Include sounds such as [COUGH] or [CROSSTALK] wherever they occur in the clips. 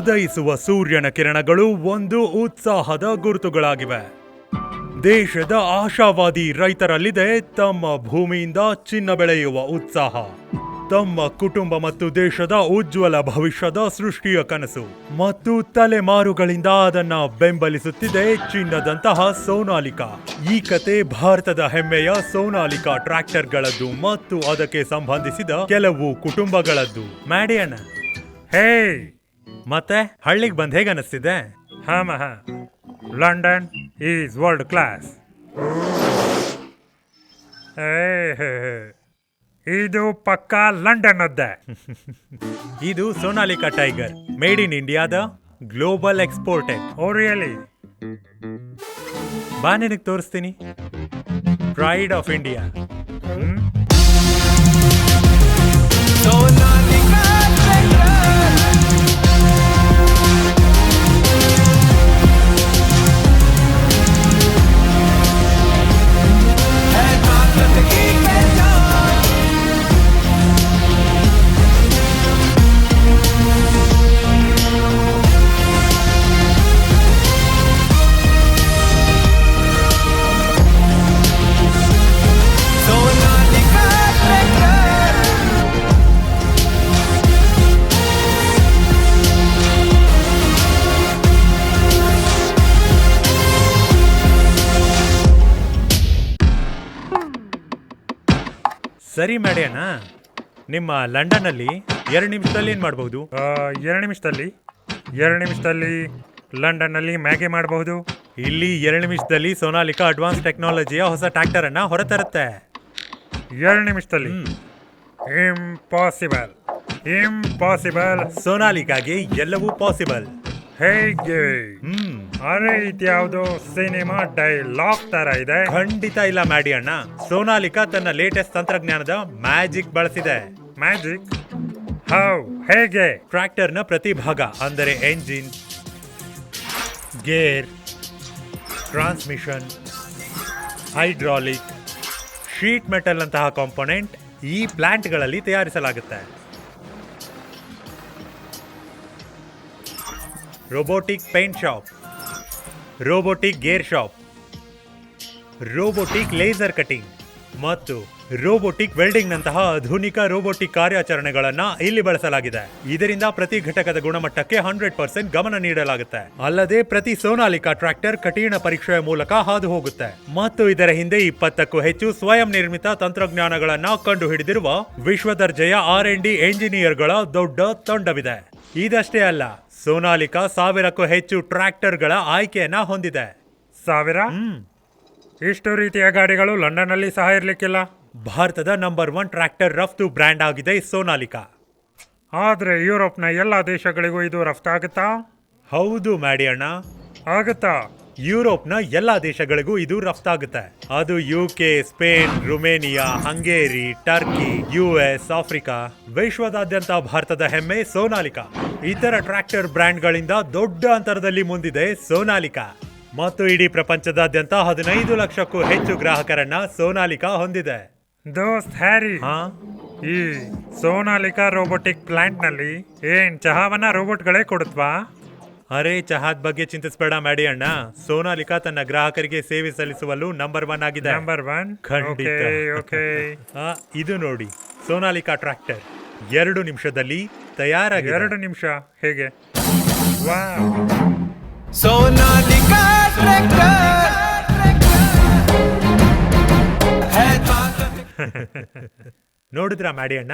ಉದಯಿಸುವ ಸೂರ್ಯನ ಕಿರಣಗಳು ಒಂದು ಉತ್ಸಾಹದ ಗುರುತುಗಳಾಗಿವೆ. ದೇಶದ ಆಶಾವಾದಿ ರೈತರಲ್ಲಿದೆ ತಮ್ಮ ಭೂಮಿಯಿಂದ ಚಿನ್ನ ಬೆಳೆಯುವ ಉತ್ಸಾಹ. ತಮ್ಮ ಕುಟುಂಬ ಮತ್ತು ದೇಶದ ಉಜ್ವಲ ಭವಿಷ್ಯದ ಸೃಷ್ಟಿಯ ಕನಸು ಮತ್ತು ತಲೆಮಾರುಗಳಿಂದ ಅದನ್ನ ಬೆಂಬಲಿಸುತ್ತಿದೆ ಚಿನ್ನದಂತಹ ಸೋನಾಲಿಕಾ. ಈ ಕತೆ ಭಾರತದ ಹೆಮ್ಮೆಯ ಸೋನಾಲಿಕಾ ಟ್ರ್ಯಾಕ್ಟರ್ಗಳದ್ದು ಮತ್ತು ಅದಕ್ಕೆ ಸಂಬಂಧಿಸಿದ ಕೆಲವು ಕುಟುಂಬಗಳದ್ದು. ಮ್ಯಾಡಿಯಣ್ಣ, ಹೇ ಮತ್ತೆ ಹಳ್ಳಿಗೆ ಬಂದ್ ಹೇಗೆ ಅನಿಸ್ತಿದೆ? ಹಾ ಮಹ. London is world class. ಇದು ಪಕ್ಕಾ ಲಂಡನ್ ಅದ್ದೆ [LAUGHS] ಇದು ಸೋನಾಲಿಕಾ ಟೈಗರ್ ಮೇಡ್ ಇನ್ ಇಂಡಿಯಾದ ಗ್ಲೋಬಲ್ ಎಕ್ಸ್ಪೋರ್ಟ್ ಓರಿಯಲಿ ರಿಯಲಿ? ಬಾ ನಿನಗೆ ತೋರಿಸ್ತೀನಿ. Pride of India. ಸರಿ ಮಾಡ್ಯಾನ? ನಿಮ್ಮ ಲಂಡನ್ನಲ್ಲಿ ಎರಡು ನಿಮಿಷದಲ್ಲಿ ಏನು ಮಾಡಬಹುದು? ಎರಡು ನಿಮಿಷದಲ್ಲಿ ಎರಡು ನಿಮಿಷದಲ್ಲಿ ಲಂಡನ್ನಲ್ಲಿ ಮ್ಯಾಗಿ ಮಾಡಬಹುದು. ಇಲ್ಲಿ ಎರಡು ನಿಮಿಷದಲ್ಲಿ ಸೋನಾಲಿಕಾ ಅಡ್ವಾನ್ಸ್ ಟೆಕ್ನಾಲಜಿಯ ಹೊಸ ಟ್ರ್ಯಾಕ್ಟರ್ ಅನ್ನ ಹೊರತರುತ್ತೆ. ಎರಡು ನಿಮಿಷದಲ್ಲಿ. ಇಂಪಾಸಿಬಲ್ ಇಂಪಾಸಿಬಲ್ ಸೋನಾಲಿಕಾಗೆ ಎಲ್ಲವೂ ಪಾಸಿಬಲ್ ಹೇಗೆ? ಹ್ಮ್. ಅರೆ ಇದ್ಯಾವುದೋ ಸಿನಿಮಾ ಡೈಲಾಗ್ ತರ ಇದೆ. ಖಂಡಿತ ಇಲ್ಲ ಮ್ಯಾಡಿ ಅಣ್ಣ. ಸೋನಾಲಿಕಾ ತನ್ನ ಲೇಟೆಸ್ಟ್ ತಂತ್ರಜ್ಞಾನದ ಮ್ಯಾಜಿಕ್ ಬಳಸಿದೆ. ಮ್ಯಾಜಿಕ್? ಹೌ ಹೇಗೆ? ಟ್ರ್ಯಾಕ್ಟರ್ನ ಪ್ರತಿ ಭಾಗ ಅಂದರೆ engine gear transmission hydraulic sheet metal ಅಂತಹ ಕಾಂಪೊನೆಂಟ್ ಈ ಪ್ಲಾಂಟ್ಗಳಲ್ಲಿ ತಯಾರಿಸಲಾಗುತ್ತೆ. Robotic paint shop robotic gear shop robotic laser cutting ಮತ್ತು ರೋಬೋಟಿಕ್ ವೆಲ್ಡಿಂಗ್ ನಂತಹ ಆಧುನಿಕ ರೋಬೋಟಿಕ್ ಕಾರ್ಯಾಚರಣೆಗಳನ್ನು ಇಲ್ಲಿ ಬಳಸಲಾಗಿದೆ. ಇದರಿಂದ ಪ್ರತಿ ಘಟಕದ ಗುಣಮಟ್ಟಕ್ಕೆ ಹಂಡ್ರೆಡ್ ಪರ್ಸೆಂಟ್ ಗಮನ ನೀಡಲಾಗುತ್ತೆ. ಅಲ್ಲದೆ ಪ್ರತಿ ಸೋನಾಲಿಕಾ ಟ್ರ್ಯಾಕ್ಟರ್ ಕಠಿಣ ಪರೀಕ್ಷೆಯ ಮೂಲಕ ಹಾದು ಹೋಗುತ್ತೆ ಮತ್ತು ಇದರ ಹಿಂದೆ ಇಪ್ಪತ್ತಕ್ಕೂ ಹೆಚ್ಚು ಸ್ವಯಂ ನಿರ್ಮಿತ ತಂತ್ರಜ್ಞಾನಗಳನ್ನು ಕಂಡು ಹಿಡಿದಿರುವ ವಿಶ್ವ ದರ್ಜೆಯ ಆರ್ ಎನ್ ಡಿ ಎಂಜಿನಿಯರ್ಗಳ ದೊಡ್ಡ ತಂಡವಿದೆ. ಇದಷ್ಟೇ ಅಲ್ಲ ಸೋನಾಲಿಕಾ ಸಾವಿರಕ್ಕೂ ಹೆಚ್ಚು ಟ್ರ್ಯಾಕ್ಟರ್ಗಳ ಆಯ್ಕೆಯನ್ನ ಹೊಂದಿದೆ. ಸಾವಿರ? ಇಷ್ಟು ರೀತಿಯ ಗಾಡಿಗಳು ಲಂಡನ್ನಲ್ಲಿ ಸಹ ಇರಲಿಕ್ಕಿಲ್ಲ? ಭಾರತದ ನಂಬರ್ ಒನ್ ಟ್ರ್ಯಾಕ್ಟರ್ ರಫ್ತು ಬ್ರ್ಯಾಂಡ್ ಆಗಿದೆ ಸೋನಾಲಿಕಾ. ಆದ್ರೆ ಯುರೋಪ್ನ ಎಲ್ಲ ದೇಶಗಳಿಗೂ ಇದು ರಫ್ತಾಗುತ್ತಾ ಹೌದು ಮ್ಯಾಡಿ ಅಣ್ಣ. ಆಗುತ್ತಾ? ಯುರೋಪ್ನ ಎಲ್ಲ ದೇಶಗಳಿಗೂ ಇದು ರಫ್ತಾಗುತ್ತೆ ಅದು U K Spain Romania Hungary Turkey U S Africa ವಿಶ್ವದಾದ್ಯಂತ ಭಾರತದ ಹೆಮ್ಮೆ ಸೋನಾಲಿಕಾ. ಇತರ ಟ್ರ್ಯಾಕ್ಟರ್ ಬ್ರ್ಯಾಂಡ್ಗಳಿಂದ ದೊಡ್ಡ ಅಂತರದಲ್ಲಿ ಮುಂದಿದೆ ಸೋನಾಲಿಕಾ. ಮತ್ತು ಇಡೀ ಪ್ರಪಂಚದಾದ್ಯಂತ ಹದಿನೈದು ಲಕ್ಷಕ್ಕೂ ಹೆಚ್ಚು ಗ್ರಾಹಕರನ್ನ ಸೋನಾಲಿಕಾ ಹೊಂದಿದೆ. ದೋಸ್ತ್ ಹ್ಯಾರಿ ಈ ಸೋನಾಲಿಕಾ ರೋಬೋಟಿಕ್ ಪ್ಲಾಂಟ್ನಲ್ಲಿ ಏನ್ ಚಹಾವನ್ನ ರೋಬೋಟ್ಗಳೇ ಕೊಡುತ್ವಾ? ಅರೆ ಚಹಾದ್ ಬಗ್ಗೆ ಚಿಂತಿಸಬೇಡ ಮ್ಯಾಡಿ ಅಣ್ಣ. ಸೋನಾಲಿಕಾ ತನ್ನ ಗ್ರಾಹಕರಿಗೆ ಸೇವೆ ಸಲ್ಲಿಸುವಲ್ಲೂ ನಂಬರ್ ಒನ್ ಆಗಿದೆ. ನಂಬರ್ ಒನ್ ಖಂಡಿತ. [LAUGHS] ಇದು ನೋಡಿ. ಸೋನಾಲಿಕಾ ಟ್ರ್ಯಾಕ್ಟರ್. ಎರಡು ನಿಮಿಷದಲ್ಲಿ ತಯಾರಾಗಿ ಎರಡು ನಿಮಿಷ ಹೇಗೆ? [LAUGHS] ನೋಡಿದ್ರ ಮಾಡಿ ಅಣ್ಣ?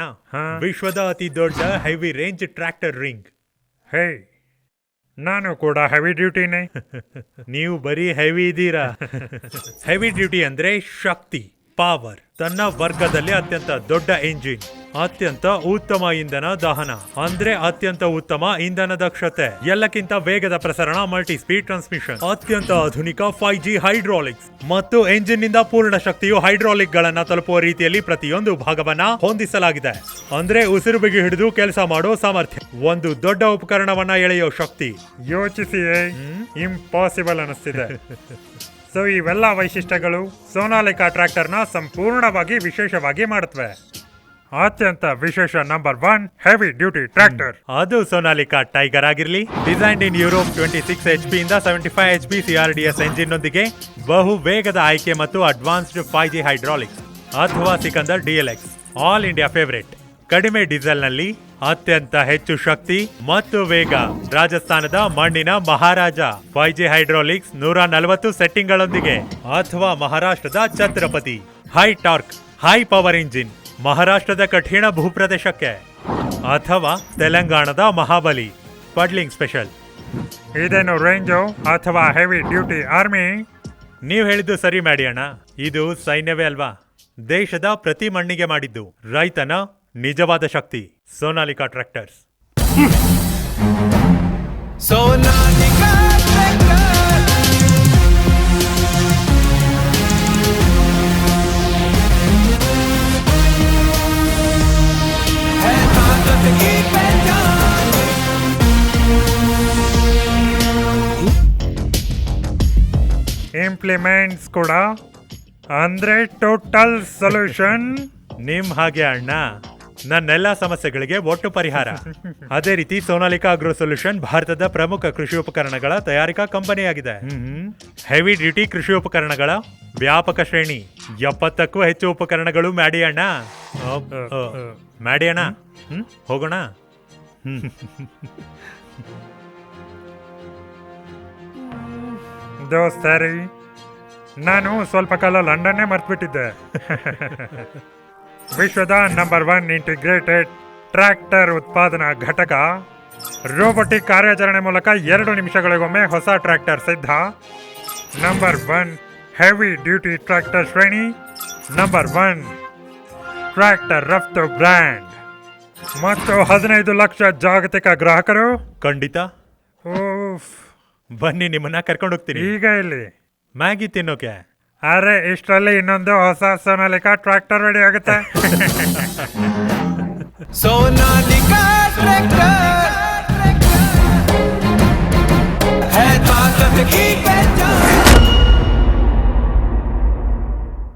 ವಿಶ್ವದ ಅತಿ ದೊಡ್ಡ ಹೆವಿ ರೇಂಜ್ ಟ್ರ್ಯಾಕ್ಟರ್ ರಿಂಗ್ ಹೇ ನಾನು ಕೂಡ ಹೆವಿ ಡ್ಯೂಟಿನೇ [LAUGHS] ನೀವು ಬರೀ ಹೆವಿ ಇದ್ದೀರಾ ಹೆವಿ ಡ್ಯೂಟಿ ಅಂದ್ರೆ ಶಕ್ತಿ. ಪವರ್ ತನ್ನ ವರ್ಗದಲ್ಲಿ ಅತ್ಯಂತ ದೊಡ್ಡ ಎಂಜಿನ್ ಅತ್ಯಂತ ಉತ್ತಮ ಇಂಧನ ದಹನ. ಅಂದ್ರೆ ಅತ್ಯಂತ ಉತ್ತಮ ಇಂಧನ ದಕ್ಷತೆ ಎಲ್ಲಕ್ಕಿಂತ ವೇಗದ ಪ್ರಸರಣ ಮಲ್ಟಿ ಸ್ಪೀಡ್ ಟ್ರಾನ್ಸ್ಮಿಷನ್ ಅತ್ಯಂತ ಆಧುನಿಕ ಫೈವ್ ಜಿ ಹೈಡ್ರಾಲಿಕ್ಸ್ ಮತ್ತು ಎಂಜಿನ್ನಿಂದ ಪೂರ್ಣ ಶಕ್ತಿಯು ಹೈಡ್ರಾಲಿಕ್ ಗಳನ್ನ ತಲುಪುವ ರೀತಿಯಲ್ಲಿ ಪ್ರತಿಯೊಂದು ಭಾಗವನ್ನ ಹೊಂದಿಸಲಾಗಿದೆ. ಅಂದ್ರೆ ಉಸಿರು ಬಿಗಿ ಹಿಡಿದು ಕೆಲಸ ಮಾಡೋ ಸಾಮರ್ಥ್ಯ. ಒಂದು ದೊಡ್ಡ ಉಪಕರಣವನ್ನ ಎಳೆಯೋ ಶಕ್ತಿ. ಯೋಚಿಸಿ ಇಂಪಾಸಿಬಲ್ ಅನಿಸ್ತಿದೆ. [LAUGHS] ಸೊ ಇವೆಲ್ಲ ವೈಶಿಷ್ಟ್ಯಗಳು ಸೋನಾಲಿಕಾ ಟ್ರ್ಯಾಕ್ಟರ್ನ ಸಂಪೂರ್ಣವಾಗಿ ವಿಶೇಷವಾಗಿ ಮಾಡುತ್ತವೆ. ಅತ್ಯಂತ ವಿಶೇಷ number one heavy duty tractor. ಅದು ಸೋನಾಲಿಕಾ ಟೈಗರ್ ಆಗಿರಲಿ. Designed in Europe twenty six H P ಇಂದ seventy five H P CR D S engine ನೊಂದಿಗೆ ಬಹು ವೇಗದ ಆಯ್ಕೆ ಮತ್ತು ಅಡ್ವಾನ್ಸ್ಡ್ ಫೈವ್ ಜಿ ಹೈಡ್ರಾಲಿಕ್ಸ್ ಅಥವಾ Sikander DLX all India favourite. ಕಡಿಮೆ ಡೀಸೆಲ್ನಲ್ಲಿ ಅತ್ಯಂತ ಹೆಚ್ಚು ಶಕ್ತಿ ಮತ್ತು ವೇಗ. ರಾಜಸ್ಥಾನದ ಮಣ್ಣಿನ ಮಹಾರಾಜ. ಫೈ ಜಿ ಹೈಡ್ರಾಲಿಕ್ಸ್ ನೂರ ನಲವತ್ತು ಸೆಟ್ಟಿಂಗ್ಗಳೊಂದಿಗೆ ಅಥವಾ ಮಹಾರಾಷ್ಟ್ರದ Chhatrapati. High torque high power engine ಮಹಾರಾಷ್ಟ್ರದ ಕಠಿಣ ಭೂಪ್ರದೇಶಕ್ಕೆ. ಅಥವಾ ತೆಲಂಗಾಣದ ಮಹಾಬಲಿ. ಪಡ್ಲಿಂಗ್ ಸ್ಪೆಷಲ್ ಇದೇನು ರೇಂಜು ಅಥವಾ ಹೆವಿ ಡ್ಯೂಟಿ ಆರ್ಮಿ ನೀವು ಹೇಳಿದ್ದು ಸರಿ ಮಾಡಿ ಅಣ್ಣ ಇದು ಸೈನ್ಯವೇ ಅಲ್ವಾ? ದೇಶದ ಪ್ರತಿ ಮಣ್ಣಿಗೆ ಮಾಡಿದ್ದು. ರೈತನ ನಿಜವಾದ ಶಕ್ತಿ ಸೋನಾಲಿಕಾ ಟ್ರ್ಯಾಕ್ಟರ್ಸ್ ಸೋನಾಲಿಕಾ ಇಂಪ್ಲಿಮೆಂಟ್ಸ್ ಕೂಡ ಅಂದ್ರೆ ಟೋಟಲ್ ಸೊಲ್ಯೂಷನ್ ನಿಮ್ ಹಾಗೆ ಅಣ್ಣ ನನ್ನೆಲ್ಲ ಸಮಸ್ಯೆಗಳಿಗೆ ಒಟ್ಟು ಪರಿಹಾರ. ಅದೇ ರೀತಿ ಸೋನಾಲಿಕಾ ಅಗ್ರೋ ಸೊಲ್ಯೂಷನ್ ಭಾರತದ ಪ್ರಮುಖ ಕೃಷಿ ಉಪಕರಣಗಳ ತಯಾರಿಕಾ ಕಂಪನಿಯಾಗಿದೆ. ಹೆವಿ ಡ್ಯೂಟಿ ಕೃಷಿ ಉಪಕರಣಗಳ ವ್ಯಾಪಕ ಶ್ರೇಣಿ. ಎಪ್ಪತ್ತಕ್ಕೂ ಹೆಚ್ಚು ಉಪಕರಣಗಳು ಮ್ಯಾಡಿ ಅಣ್ಣ ಮ್ಯಾಡಿ ಹೋಗೋಣ ದೋಸ್ತಾರಿ ನಾನು ಸ್ವಲ್ಪ ಕಾಲ ಲಂಡನ್ನೇ ಮರ್ತ್ಬಿಟ್ಟಿದ್ದೆ. ವಿಶ್ವದ ನಂಬರ್ ಒನ್ ಇಂಟಿಗ್ರೇಟೆಡ್ ಟ್ರ್ಯಾಕ್ಟರ್ ಉತ್ಪಾದನಾ ಘಟಕ. ರೋಬೋಟಿಕ್ ಕಾರ್ಯಾಚರಣೆ ಮೂಲಕ ಎರಡು ನಿಮಿಷಗಳಿಗೊಮ್ಮೆ ಹೊಸ ಟ್ರ್ಯಾಕ್ಟರ್ ಸಿದ್ಧ. Number one heavy duty tractor ಶ್ರೇಣಿ. ನಂಬರ್ ಒನ್ ಟ್ರ್ಯಾಕ್ಟರ್ ರಫ್ತು ಬ್ರ್ಯಾಂಡ್ ಮತ್ತು ಹದಿನೈದು ಲಕ್ಷ ಜಾಗತಿಕ ಗ್ರಾಹಕರು. ಖಂಡಿತ. ಓಫ್ ಬನ್ನಿ ನಿಮ್ಮನ್ನ ಕರ್ಕೊಂಡು ಹೋಗ್ತೀನಿ ಈಗ ಇಲ್ಲಿ ಮ್ಯಾಗಿ ತಿನ್ನೋಕೆ. ಅರೆ ಇಷ್ಟರಲ್ಲಿ ಇನ್ನೊಂದು ಹೊಸ ಸೋನಾಲಿಕಾ ಟ್ರ್ಯಾಕ್ಟರ್ ರೆಡಿ ಆಗುತ್ತೆ सोनालिका ट्रैक्टर है ताकत की पहचान